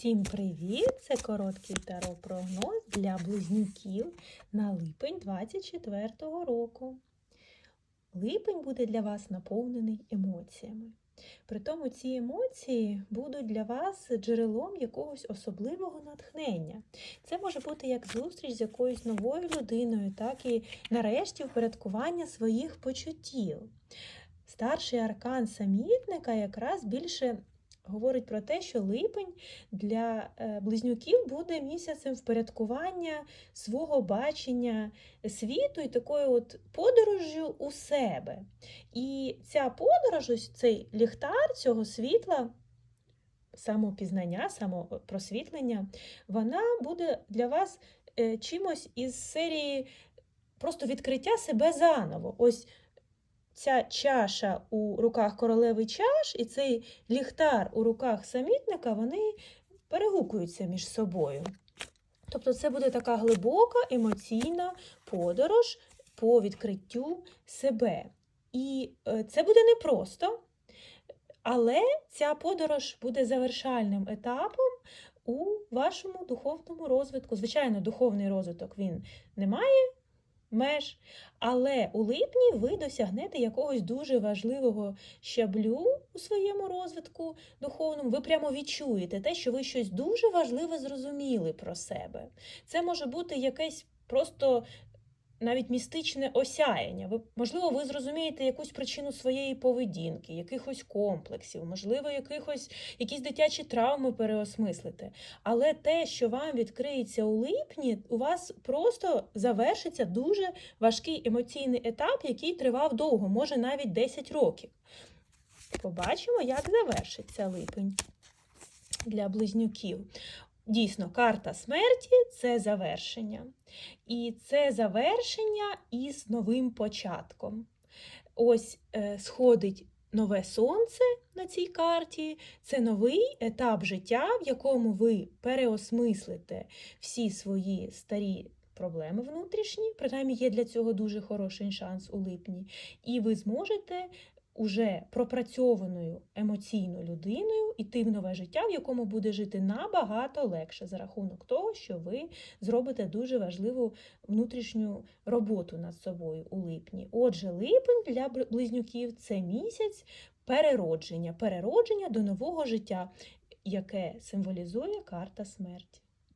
Всім привіт! Це короткий таро прогноз для близнюків на липень 24 року. Липень буде для вас наповнений емоціями. Притому ці емоції будуть для вас джерелом якогось особливого натхнення. Це може бути як зустріч з якоюсь новою людиною, так і нарешті впорядкування своїх почуттів. Старший аркан самітника якраз більше говорить про те, що липень для е, близнюків буде місяцем впорядкування свого бачення світу і такою от подорожжю у себе. І ця подорож, ось цей ліхтар цього світла. Самопізнання, самопросвітлення, вона буде для вас е, чимось із серії просто відкриття себе заново. Ось ця чаша у руках королеви чаш і цей ліхтар у руках самітника, вони перегукуються між собою. Тобто це буде така глибока емоційна подорож по відкриттю себе. І е, це буде непросто, але ця подорож буде завершальним етапом у вашому духовному розвитку. Звичайно, духовний розвиток він не має меж. Але у липні ви досягнете якогось дуже важливого щаблю у своєму розвитку духовному. Ви прямо відчуєте те, що ви щось дуже важливе зрозуміли про себе. Це може бути якесь просто. Навіть містичне осяяння. Ви, можливо, ви зрозумієте якусь причину своєї поведінки, якихось комплексів, можливо, якихось, якісь дитячі травми переосмислите. Але те, що вам відкриється у липні, у вас просто завершиться дуже важкий емоційний етап, який тривав довго, може навіть 10 років. Побачимо, як завершиться липень для близнюків. Дійсно, карта смерті це завершення. І це завершення із новим початком. Ось е, сходить нове сонце на цій карті. Це новий етап життя, в якому ви переосмислите всі свої старі проблеми внутрішні. Принаймні, є для цього дуже хороший шанс у липні. І ви зможете уже пропрацьованою емоційно людиною іти в нове життя, в якому буде жити набагато легше за рахунок того, що ви зробите дуже важливу внутрішню роботу над собою у липні. Отже, липень для близнюків це місяць переродження, переродження до нового життя, яке символізує карта смерті.